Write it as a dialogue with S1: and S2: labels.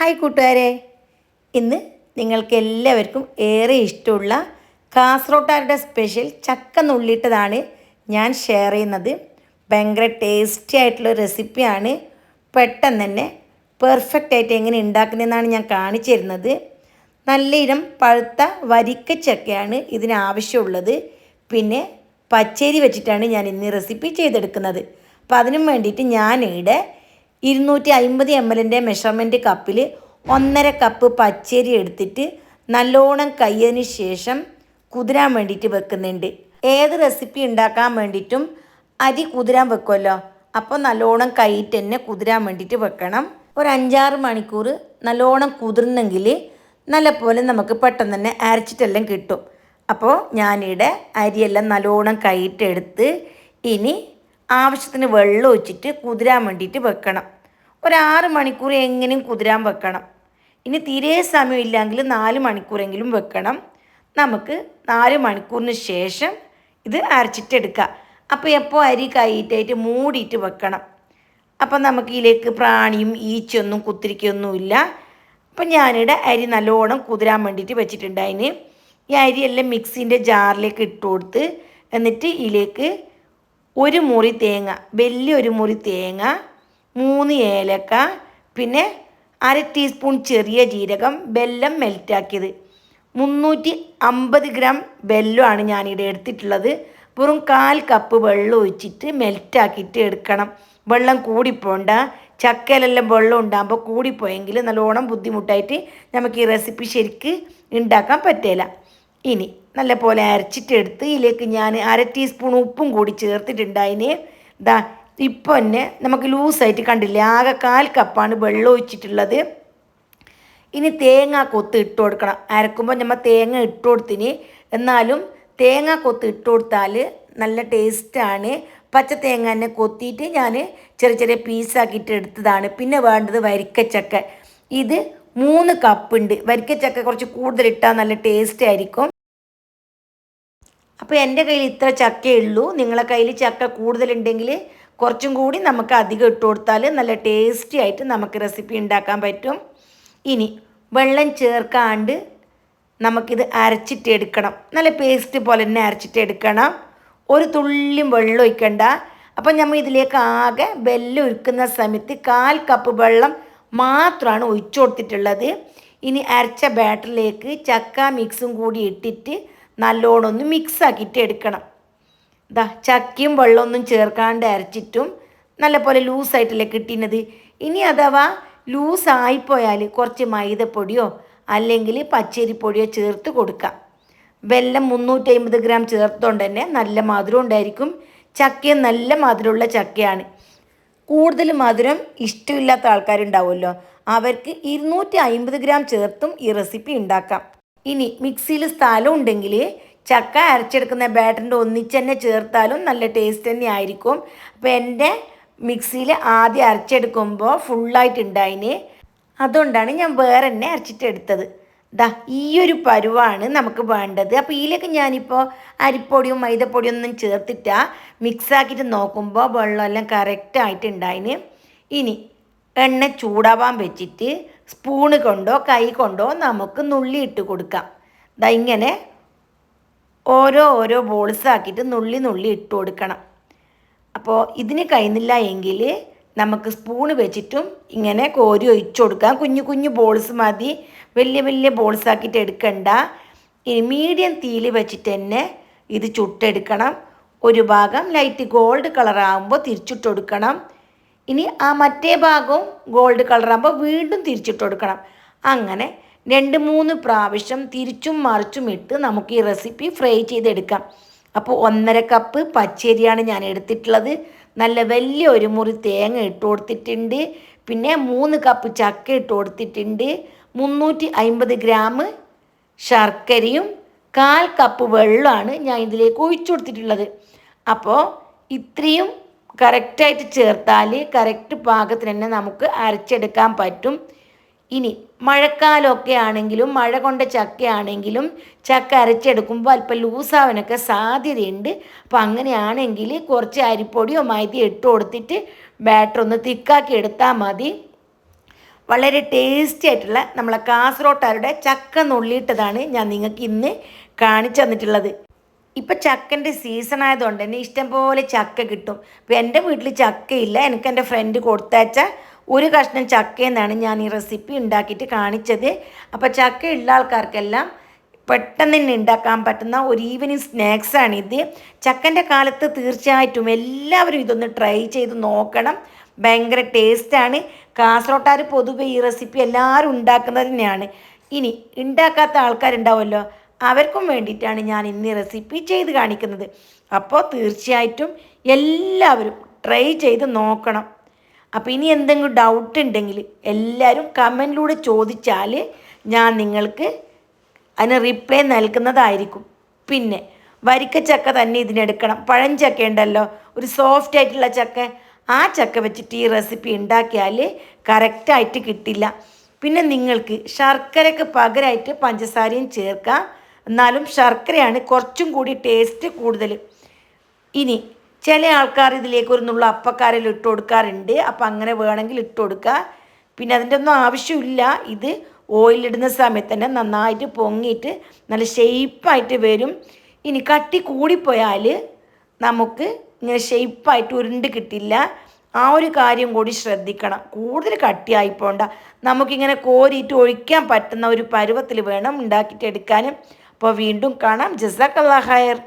S1: Hi കൂട്ടുകാരെ. ഇന്ന് നിങ്ങൾക്ക് എല്ലാവർക്കും ഏറെ ഇഷ്ടമുള്ള കാസറോട്ടാരുടെ സ്പെഷ്യൽ ചക്ക നുള്ളിട്ടതാണ് ഞാൻ ഷെയർ ചെയ്യുന്നത്. ഭയങ്കര ടേസ്റ്റി ആയിട്ടുള്ള റെസിപ്പിയാണ്. പെട്ടെന്ന് തന്നെ പെർഫെക്റ്റ് ആയിട്ട് എങ്ങനെ ഉണ്ടാക്കുന്നതെന്നാണ് ഞാൻ കാണിച്ചു തരുന്നത്. നല്ല ഇനം പഴുത്ത വരിക്ക ചക്കയാണ് ഇതിന് ആവശ്യമുള്ളത്. പിന്നെ പച്ചേരി വെച്ചിട്ടാണ് ഞാൻ ഇന്ന് റെസിപ്പി ചെയ്തെടുക്കുന്നത്. അപ്പോൾ അതിനും വേണ്ടിയിട്ട് ഞാനിവിടെ ഇരുന്നൂറ്റി അമ്പത് എം എല്ലിന്റെ മെഷർമെന്റ് കപ്പിൽ ഒന്നര കപ്പ് പച്ചരി എടുത്തിട്ട് നല്ലോണം കയ്യതിന് ശേഷം കുതിരാൻ വേണ്ടിയിട്ട് വെക്കുന്നുണ്ട്. ഏത് റെസിപ്പി ഉണ്ടാക്കാൻ വേണ്ടിയിട്ടും അരി കുതിരാൻ വെക്കുമല്ലോ അപ്പോൾ നല്ലോണം കൈയിട്ട് തന്നെ കുതിരാൻ വേണ്ടിയിട്ട് വെക്കണം. ഒരു അഞ്ചാറ് മണിക്കൂർ നല്ലോണം കുതിർന്നെങ്കിൽ നല്ലപോലെ നമുക്ക് പെട്ടെന്ന് തന്നെ അരച്ചിട്ടെല്ലാം കിട്ടും. അപ്പോൾ ഞാനിവിടെ അരിയെല്ലാം നല്ലോണം കൈയിട്ടെടുത്ത് ഇനി ആവശ്യത്തിന് വെള്ളം ഒഴിച്ചിട്ട് കുതിരാൻ വേണ്ടിയിട്ട് വെക്കണം. ഒരാറ് മണിക്കൂർ എങ്ങനെയും കുതിരാൻ വെക്കണം. ഇനി തീരെ സമയമില്ലെങ്കിൽ നാല് മണിക്കൂറെങ്കിലും വെക്കണം. നമുക്ക് നാല് മണിക്കൂറിന് ശേഷം ഇത് അരച്ചിട്ടെടുക്കാം. അപ്പോൾ എപ്പോൾ അരി കൈയിട്ടായിട്ട് മൂടിയിട്ട് വെക്കണം. അപ്പം നമുക്ക് ഇതിലേക്ക് പ്രാണിയും ഈച്ചയൊന്നും കുത്തിരിക്കൊന്നുമില്ല. അപ്പം ഞാനിവിടെ അരി നല്ലോണം കുതിരാൻ വേണ്ടിയിട്ട് വെച്ചിട്ടുണ്ട് അതിന് ഈ അരിയെല്ലാം മിക്സിന്റെ ജാറിലേക്ക് ഇട്ട് കൊടുത്ത് എന്നിട്ട് ഇതിലേക്ക് ഒരു മുറി തേങ്ങ വലിയൊരു മുറി തേങ്ങ മൂന്ന് ഏലക്ക പിന്നെ അര ടീസ്പൂൺ ചെറിയ ജീരകം വെല്ലം മെൽറ്റാക്കിയത് മുന്നൂറ്റി അമ്പത് ഗ്രാം വെല്ലമാണ് ഞാനിവിടെ എടുത്തിട്ടുള്ളത്. വെറും കാൽ കപ്പ് വെള്ളം ഒഴിച്ചിട്ട് മെൽറ്റാക്കിയിട്ട് എടുക്കണം. വെള്ളം കൂടിപ്പോണ്ട. ചക്കയിലെല്ലാം വെള്ളം ഉണ്ടാകുമ്പോൾ കൂടിപ്പോയെങ്കിൽ നല്ലോണം ബുദ്ധിമുട്ടായിട്ട് നമുക്ക് ഈ റെസിപ്പി ശരിക്ക് ഉണ്ടാക്കാൻ പറ്റില്ല ഇനി നല്ല പോലെ അരച്ചിട്ടെടുത്ത് ഇതിലേക്ക് ഞാൻ അര ടീസ്പൂൺ ഉപ്പും കൂടി ചേർത്തിട്ടുണ്ട് അതിന് ദാ ഇപ്പോൾ തന്നെ നമുക്ക് ലൂസായിട്ട് കണ്ടില്ലേ ആകെ കാൽ കപ്പാണ് വെള്ളം ഒഴിച്ചിട്ടുള്ളത്. ഇനി തേങ്ങ കൊത്ത് ഇട്ട് കൊടുക്കണം. അരക്കുമ്പോൾ നമ്മൾ തേങ്ങ ഇട്ട് കൊടുത്തിന്. എന്നാലും തേങ്ങ കൊത്ത് ഇട്ട് കൊടുത്താൽ നല്ല ടേസ്റ്റാണ്. പച്ച തേങ്ങ തന്നെ കൊത്തിയിട്ട് ഞാൻ ചെറിയ ചെറിയ പീസാക്കിയിട്ട് എടുത്തതാണ്. പിന്നെ വേണ്ടത് വരിക്കച്ചക്ക. ഇത് മൂന്ന് കപ്പുണ്ട്. വരിക്കച്ചക്ക കുറച്ച് കൂടുതൽ ഇട്ടാൽ നല്ല ടേസ്റ്റ് ആയിരിക്കും. അപ്പോൾ എന്റെ കയ്യിൽ ഇത്ര ചക്കയേ ഉള്ളൂ നിങ്ങളെ കയ്യിൽ ചക്ക കൂടുതലുണ്ടെങ്കിൽ കുറച്ചും കൂടി നമുക്ക് അധികം ഇട്ട് കൊടുത്താൽ നല്ല ടേസ്റ്റി ആയിട്ട് നമുക്ക് റെസിപ്പി ഉണ്ടാക്കാൻ പറ്റും. ഇനി വെള്ളം ചേർക്കാണ്ട് നമുക്കിത് അരച്ചിട്ട് എടുക്കണം. നല്ല പേസ്റ്റ് പോലെ തന്നെ അരച്ചിട്ട് എടുക്കണം. ഒരു തുള്ളിയും വെള്ളം ഒഴിക്കണ്ട. അപ്പം നമ്മൾ ഇതിലേക്ക് ആകെ വെല്ലം ഒഴിക്കുന്ന സമയത്ത് കാൽ കപ്പ് വെള്ളം മാത്രമാണ് ഒഴിച്ചു കൊടുത്തിട്ടുള്ളത്. ഇനി അരച്ച ബാറ്ററിലേക്ക് ചക്ക മിക്സും കൂടി ഇട്ടിട്ട് നല്ലോണം ഒന്ന് മിക്സ് ആക്കിയിട്ട് എടുക്കണം. ഇതാ ചക്കയും വെള്ളമൊന്നും ചേർക്കാണ്ട് അരച്ചിട്ടും നല്ലപോലെ ലൂസായിട്ടല്ലേ കിട്ടിയത് ഇനി അഥവാ ലൂസായിപ്പോയാൽ കുറച്ച് മൈദപ്പൊടിയോ അല്ലെങ്കിൽ പച്ചരിപ്പൊടിയോ ചേർത്ത് കൊടുക്കാം. വെല്ലം മുന്നൂറ്റി അമ്പത് ഗ്രാം ചേർത്തുകൊണ്ട് തന്നെ നല്ല മധുരം ഉണ്ടായിരിക്കും. ചക്കയും നല്ല മധുരമുള്ള ചക്കയാണ്. കൂടുതൽ മധുരം ഇഷ്ടമില്ലാത്ത ആൾക്കാരുണ്ടാവുമല്ലോ. അവർക്ക് ഇരുന്നൂറ്റി അമ്പത് ഗ്രാം ചേർത്തും ഈ റെസിപ്പി ഉണ്ടാക്കാം. ഇനി മിക്സിയിൽ സ്ഥലം ഉണ്ടെങ്കിൽ ചക്ക അരച്ചെടുക്കുന്ന ബാറ്ററിന്റെ ഒന്നിച്ച് തന്നെ ചേർത്താലും നല്ല ടേസ്റ്റ് തന്നെ ആയിരിക്കും. അപ്പോൾ എന്റെ മിക്സിയിൽ ആദ്യം അരച്ചെടുക്കുമ്പോൾ ഫുള്ളായിട്ടുണ്ടായിന് അതുകൊണ്ടാണ് ഞാൻ വേറെ തന്നെ അരച്ചിട്ടെടുത്തത് ദാ ഈ ഒരു പരുവാണ് നമുക്ക് വേണ്ടത്. അപ്പോൾ ഇതിലേക്ക് ഞാനിപ്പോൾ അരിപ്പൊടിയും മൈദപ്പൊടിയും ഒന്നും ചേർത്തിട്ടാ മിക്സാക്കിയിട്ട് നോക്കുമ്പോൾ വെള്ളമെല്ലാം കറക്റ്റായിട്ടുണ്ടായിന് ഇനി എണ്ണ ചൂടാവാൻ വെച്ചിട്ട് സ്പൂണ് കൊണ്ടോ കൈ കൊണ്ടോ നമുക്ക് നുള്ളി ഇട്ട് കൊടുക്കാം. ദാ ഇങ്ങനെ ഓരോ ഓരോ ബോൾസ് ആക്കിയിട്ട് നുള്ളി നുള്ളി ഇട്ട് കൊടുക്കണം. അപ്പോൾ ഇതിന് കഴിയുന്നില്ല എങ്കിൽ നമുക്ക് സ്പൂണ് വെച്ചിട്ടും ഇങ്ങനെ കോരി ഒഴിച്ചു കൊടുക്കാം. കുഞ്ഞു കുഞ്ഞു ബോൾസ് മതി. വലിയ വലിയ ബോൾസ് ആക്കിയിട്ട് എടുക്കണ്ട. ഇനി മീഡിയം തീയിൽ വെച്ചിട്ട് തന്നെ ഇത് ചുട്ടെടുക്കണം. ഒരു ഭാഗം ലൈറ്റ് ഗോൾഡ് കളറാകുമ്പോൾ തിരിച്ചിട്ട് കൊടുക്കണം. ഇനി ആ മറ്റേ ഭാഗവും ഗോൾഡ് കളറാകുമ്പോൾ വീണ്ടും തിരിച്ചിട്ട് കൊടുക്കണം. അങ്ങനെ രണ്ട് മൂന്ന് പ്രാവശ്യം തിരിച്ചും മറിച്ചും ഇട്ട് നമുക്ക് ഈ റെസിപ്പി ഫ്രൈ ചെയ്തെടുക്കാം. അപ്പോൾ ഒന്നര കപ്പ് പച്ചരിയാണ് ഞാൻ എടുത്തിട്ടുള്ളത്. നല്ല വലിയ ഒരു മുറി തേങ്ങ ഇട്ട് കൊടുത്തിട്ടുണ്ട്. പിന്നെ മൂന്ന് കപ്പ് ചക്ക ഇട്ട് കൊടുത്തിട്ടുണ്ട്. മുന്നൂറ്റി അൻപത് ഗ്രാം ശർക്കരയും കാൽ കപ്പ് വെള്ളമാണ് ഞാൻ ഇതിലേക്ക് ഒഴിച്ചു കൊടുത്തിട്ടുള്ളത്. അപ്പോൾ ഇത്രയും കറക്റ്റായിട്ട് ചേർത്താൽ കറക്റ്റ് പാകത്തിന് തന്നെ നമുക്ക് അരച്ചെടുക്കാൻ പറ്റും. ഇനി മഴക്കാലമൊക്കെ ആണെങ്കിലും മഴ കൊണ്ട ചക്കയാണെങ്കിലും ചക്ക അരച്ചെടുക്കുമ്പോൾ അല്പം ലൂസാവാനൊക്കെ സാധ്യതയുണ്ട്. അപ്പം അങ്ങനെയാണെങ്കിൽ കുറച്ച് അരിപ്പൊടിയോ മൈദയോ ഇട്ട് കൊടുത്തിട്ട് ബാറ്റർ ഒന്ന് തിക്കാക്കി എടുത്താൽ മതി. വളരെ ടേസ്റ്റി ആയിട്ടുള്ള നമ്മളെ കാസറോട്ടാരുടെ ചക്ക നുള്ളിയിട്ടതാണ് ഞാൻ നിങ്ങൾക്ക് ഇന്ന് കാണിച്ചു തന്നിട്ടുള്ളത്. ഇപ്പം ചക്കന്റെ സീസൺ ആയതുകൊണ്ട് തന്നെ ഇഷ്ടംപോലെ ചക്ക കിട്ടും. ഇപ്പം എന്റെ വീട്ടിൽ ചക്കയില്ല. എനിക്ക് എന്റെ ഫ്രണ്ട് കൊടുത്തയച്ച ഒരു കഷ്ണം ചക്കയെന്നാണ് ഞാൻ ഈ റെസിപ്പി ഉണ്ടാക്കിയിട്ട് കാണിച്ചത്. അപ്പോൾ ചക്ക ഉള്ള ആൾക്കാർക്കെല്ലാം പെട്ടെന്ന് തന്നെ ഉണ്ടാക്കാൻ പറ്റുന്ന ഒരു ഈവനിങ് സ്നാക്സാണിത് ചക്കന്റെ കാലത്ത് തീർച്ചയായിട്ടും എല്ലാവരും ഇതൊന്ന് ട്രൈ ചെയ്ത് നോക്കണം. ഭയങ്കര ടേസ്റ്റാണ് കാസറോട്ടാർ പൊതുവെ ഈ റെസിപ്പി എല്ലാവരും ഉണ്ടാക്കുന്നത് തന്നെയാണ്. ഇനി ഉണ്ടാക്കാത്ത ആൾക്കാരുണ്ടാവുമല്ലോ? അവർക്കും വേണ്ടിയിട്ടാണ് ഞാൻ ഇന്ന് റെസിപ്പി ചെയ്ത് കാണിക്കുന്നത്. അപ്പോൾ തീർച്ചയായിട്ടും എല്ലാവരും ട്രൈ ചെയ്ത് നോക്കണം. അപ്പോൾ ഇനി എന്തെങ്കിലും ഡൗട്ട് ഉണ്ടെങ്കിൽ എല്ലാവരും കമന്റിലൂടെ ചോദിച്ചാൽ ഞാൻ നിങ്ങൾക്ക് അതിന് റിപ്ലൈ നൽകുന്നതായിരിക്കും. പിന്നെ വരിക്കച്ചക്ക തന്നെ ഇതിനെടുക്കണം. പഴഞ്ചക്ക ഉണ്ടല്ലോ ഒരു സോഫ്റ്റ് ആയിട്ടുള്ള ചക്ക. ആ ചക്ക വെച്ചിട്ട് ഈ റെസിപ്പി ഉണ്ടാക്കിയാൽ കറക്റ്റായിട്ട് കിട്ടില്ല. പിന്നെ നിങ്ങൾക്ക് ശർക്കരയ്ക്ക് പകരമായിട്ട് പഞ്ചസാരയും ചേർക്കാം. എന്നാലും ശർക്കരയാണ് കുറച്ചും കൂടി ടേസ്റ്റ് കൂടുതൽ ഇനി ചില ആൾക്കാർ ഇതിലേക്ക് ഒരു നുള്ള അപ്പക്കാരിൽ ഇട്ട് കൊടുക്കാറുണ്ട്. അപ്പം അങ്ങനെ വേണമെങ്കിൽ ഇട്ട് കൊടുക്കുക പിന്നെ അതിന്റെ ഒന്നും ആവശ്യമില്ല. ഇത് ഓയിലിടുന്ന സമയത്ത് തന്നെ നന്നായിട്ട് പൊങ്ങിയിട്ട് നല്ല ഷെയ്പ്പായിട്ട് വരും. ഇനി കട്ടി കൂടിപ്പോയാൽ നമുക്ക് ഇങ്ങനെ ഷെയ്പ്പായിട്ട് ഉരുണ്ട് കിട്ടില്ല. ആ ഒരു കാര്യം കൂടി ശ്രദ്ധിക്കണം. കൂടുതൽ കട്ടിയായി പോണ്ട നമുക്കിങ്ങനെ കോരിയിട്ട് ഒഴിക്കാൻ പറ്റുന്ന ഒരു പരുവത്തിൽ വേണം ഉണ്ടാക്കിയിട്ട് എടുക്കാനും. അപ്പോൾ വീണ്ടും കാണാം. ജസാക്കല്ലാ ഹയർ